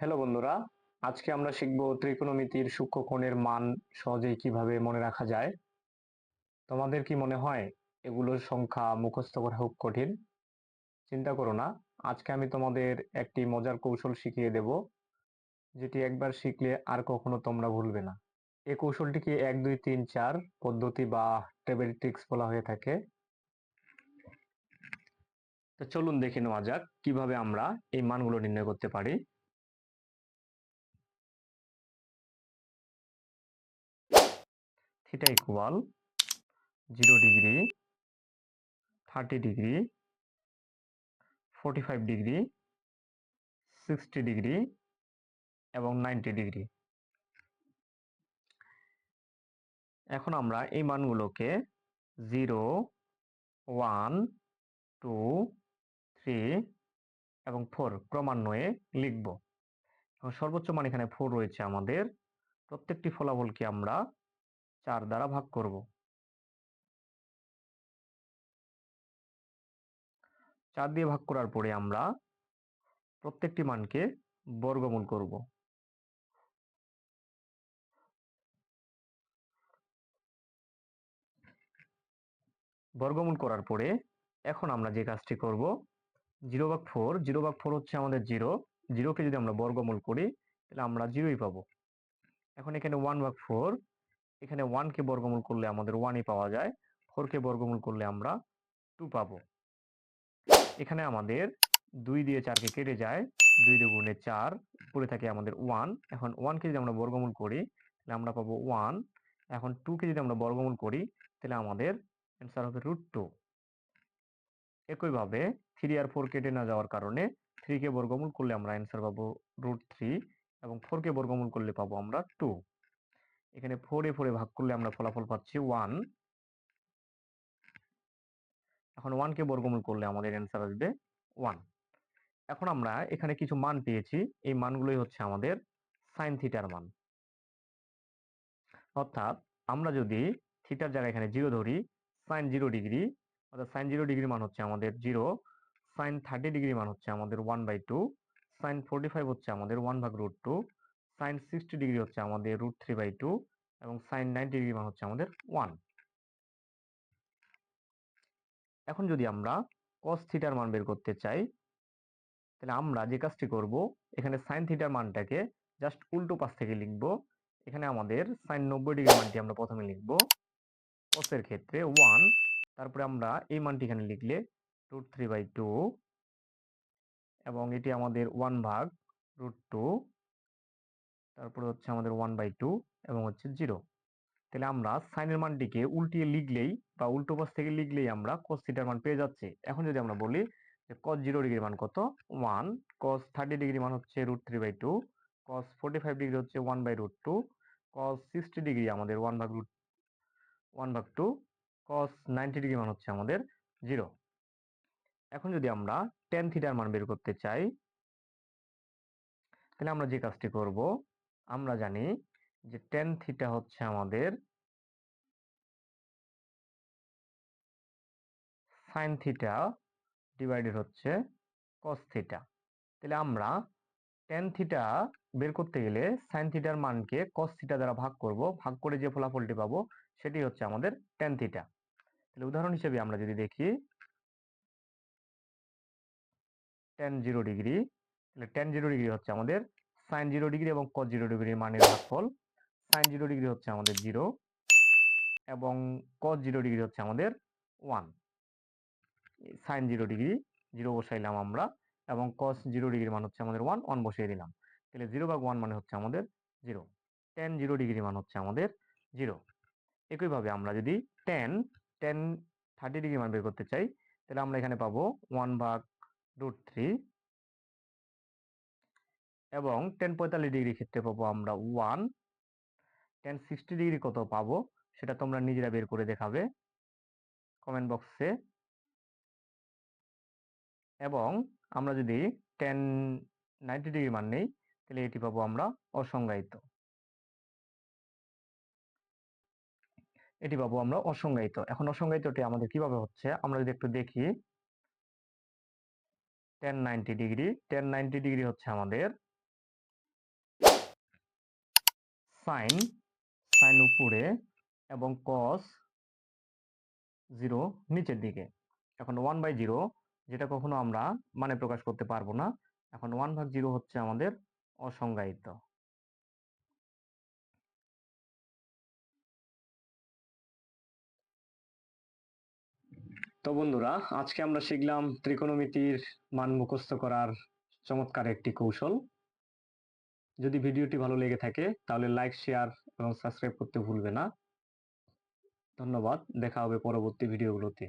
Hello বন্ধুরা, আজকে আমরা শিখব ত্রিকোণমিতির সূক্ষ্ম কোণের মান সহজেই কীভাবে মনে রাখা যায়। তোমাদের কি মনে হয় এগুলোর সংখ্যা মুখস্থ করা খুব কঠিন? চিন্তা করো না, আজকে আমি তোমাদের একটি মজার কৌশল শিখিয়ে দেব, যেটি একবার শিখলে আর কখনো তোমরা ভুলবে না। এই কৌশলটিকে এক, দুই, তিন, চার পদ্ধতি বা টেবিল ট্রিক্স বলা হয়ে থাকে। তো চলুন দেখে নেওয়া যাক কীভাবে আমরা এই মানগুলো নির্ণয় করতে পারি। Theta equal zero degree thirty degree forty five degree sixty degree এবং নাইনটি ডিগ্রি এখন আমরা এই মানগুলোকে জিরো ওয়ান টু থ্রি এবং ফোর ক্রমান্বয়ে লিখব। এবং সর্বোচ্চ মান এখানে ফোর রয়েছে আমাদের। প্রত্যেকটি ফলাফলকে আমরা চার দ্বারা ভাগ করব। চার দিয়ে ভাগ করার পরে আমরা প্রত্যেকটি মানকে বর্গমূল করব। বর্গমূল করার পরে এখন আমরা যে কাজটি করব, জিরো ভাগ ফোর, জিরো ভাগ ফোর হচ্ছে আমাদের জিরো। জিরোকে যদি আমরা বর্গমূল করি, তাহলে আমরা জিরোই পাবো। এখন এখানে ওয়ান ভাগ ফোর এখানে ওয়ানকে বর্গমূল করলে আমাদের ওয়ানই পাওয়া যায় ফোরকে বর্গমূল করলে আমরা টু পাবো। এখানে আমাদের দুই দিয়ে চারকে কেটে যায়, দুই দুগুণে চার, পড়ে থাকে আমাদের ওয়ান এখন ওয়ানকে যদি আমরা বর্গমূল করি, তাহলে আমরা পাবো ওয়ান এখন টুকে যদি আমরা বর্গমূল করি, তাহলে আমাদের অ্যান্সার হবে রুট টু একইভাবে থ্রি আর ফোর কেটে না যাওয়ার কারণে থ্রিকে বর্গমূল করলে আমরা অ্যান্সার পাবো রুট থ্রি এবং ফোরকে বর্গমূল করলে পাবো আমরা টু এখানে ফোরে ফোরে ভাগ করলে আমরা ফলাফল পাচ্ছি ওয়ান এখন ওয়ানকে বর্গমূল করলে আমাদের অ্যান্সার আসবে ওয়ান এখন আমরা এখানে কিছু মান পেয়েছি, এই মানগুলোই হচ্ছে আমাদের সাইন থিটার মান। অর্থাৎ আমরা যদি থিটার জায়গায় এখানে জিরো ধরি সাইন জিরো ডিগ্রি অর্থাৎ সাইন জিরো ডিগ্রি মান হচ্ছে আমাদের জিরো সাইন থার্টি ডিগ্রি মান হচ্ছে আমাদের one by two sine forty five হচ্ছে আমাদের ওয়ান ভাগ root two sine sixty degree হচ্ছে আমাদের রুট থ্রি বাই টু এবং সাইন নাইনটি ডিগ্রি মান হচ্ছে আমাদের ওয়ান এখন যদি আমরা কস থিটার মান বের করতে চাই, তাহলে আমরা যে কাজটি করব, এখানে সাইন থিটার মানটাকে জাস্ট উল্টো পাশ থেকে লিখব। এখানে আমাদের সাইন নব্বই ডিগ্রি মানটি আমরা প্রথমে লিখব। কসের ক্ষেত্রে ওয়ান তারপরে আমরা এই মানটি এখানে লিখলে রুট থ্রি বাই টু এবং এটি আমাদের ওয়ান ভাগ রুট টু তারপরে হচ্ছে আমাদের ওয়ান বাই টু এবং হচ্ছে জিরো তাহলে আমরা সাইনের মানটিকে উল্টিয়ে লিখলেই বা উল্টো পাশ থেকে লিখলেই আমরা cos থিটার মান পেয়ে যাচ্ছি। এখন যদি আমরা বলি যে কস জিরো ডিগ্রির মান কত? ওয়ান কস থার্টি ডিগ্রি মান হচ্ছে root three by two cos forty five degree হচ্ছে one by root two cos sixty degree আমাদের ওয়ান ভাগ রুট ওয়ান ভাগ টু কস নাইনটি ডিগ্রি মান হচ্ছে আমাদের জিরো এখন যদি আমরা টেন থিটার মান বের করতে চাই, তাহলে আমরা যে কাজটি করব আমরা জানি যে টেন থিটা হচ্ছে আমাদের সাইন থিটা ডিভাইডেড হচ্ছে কস থিটা তাহলে আমরা টেন থিটা বের করতে গেলে সাইন থিটার মানকে কস থিটা দ্বারা ভাগ করব, ভাগ করে যে ফলাফলটি পাবো সেটি হচ্ছে আমাদের টেন থিটা তাহলে উদাহরণ হিসেবে আমরা যদি দেখি টেন জিরো ডিগ্রি তাহলে টেন জিরো ডিগ্রি হচ্ছে আমাদের সাইন জিরো ডিগ্রি এবং কস জিরো ডিগ্রির মানের ভাগফল। সাইন জিরো ডিগ্রি হচ্ছে আমাদের জিরো এবং কস জিরো ডিগ্রি হচ্ছে আমাদের one sine zero degree zero বসাইলাম আমরা এবং কস জিরো ডিগ্রি মান হচ্ছে আমাদের ওয়ান ওয়ান বসিয়ে দিলাম। তাহলে জিরো ভাগ ওয়ান মানে হচ্ছে আমাদের জিরো টেন জিরো ডিগ্রি মান হচ্ছে আমাদের জিরো একইভাবে আমরা যদি টেন টেন থার্টি ডিগ্রি মান বের করতে চাই, তাহলে আমরা এখানে পাবো ওয়ান ভাগ রুট থ্রি এবং টেন পঁয়তাল্লিশ ডিগ্রি ক্ষেত্রে পাবো আমরা ওয়ান টেন সিক্সটি ডিগ্রি কত পাবো? সেটা তোমরা নিজেরা বের করে দেখাবে কমেন্ট বক্সে এবং আমরা যদি টেন নাইনটি ডিগ্রি মান নেই, তাহলে এটি পাবো আমরা অসংজ্ঞায়িত। এটি পাবো আমরা অসংজ্ঞায়িত। এখন অসংজ্ঞায়িতটি আমাদের কীভাবে হচ্ছে? আমরা যদি একটু দেখি। Tan ninety degree tan ninety degree হচ্ছে আমাদের সাইন সাইন উপরে এবং কস জিরো নিচের দিকে। এখন ওয়ান বাই জিরো যেটা কখনো আমরা মানে প্রকাশ করতে পারব না। এখন ওয়ান ভাগ জিরো হচ্ছে আমাদের অসংজ্ঞায়িত। তো বন্ধুরা, আজকে আমরা শিখলাম ত্রিকোণমিতির মান মুখস্থ করার চমৎকার একটি কৌশল। যদি ভিডিওটি ভালো লেগে থাকে, তাহলে লাইক শেয়ার এবং সাবস্ক্রাইব করতে ভুলবে না। ধন্যবাদ, দেখা হবে পরবর্তী ভিডিওগুলোতে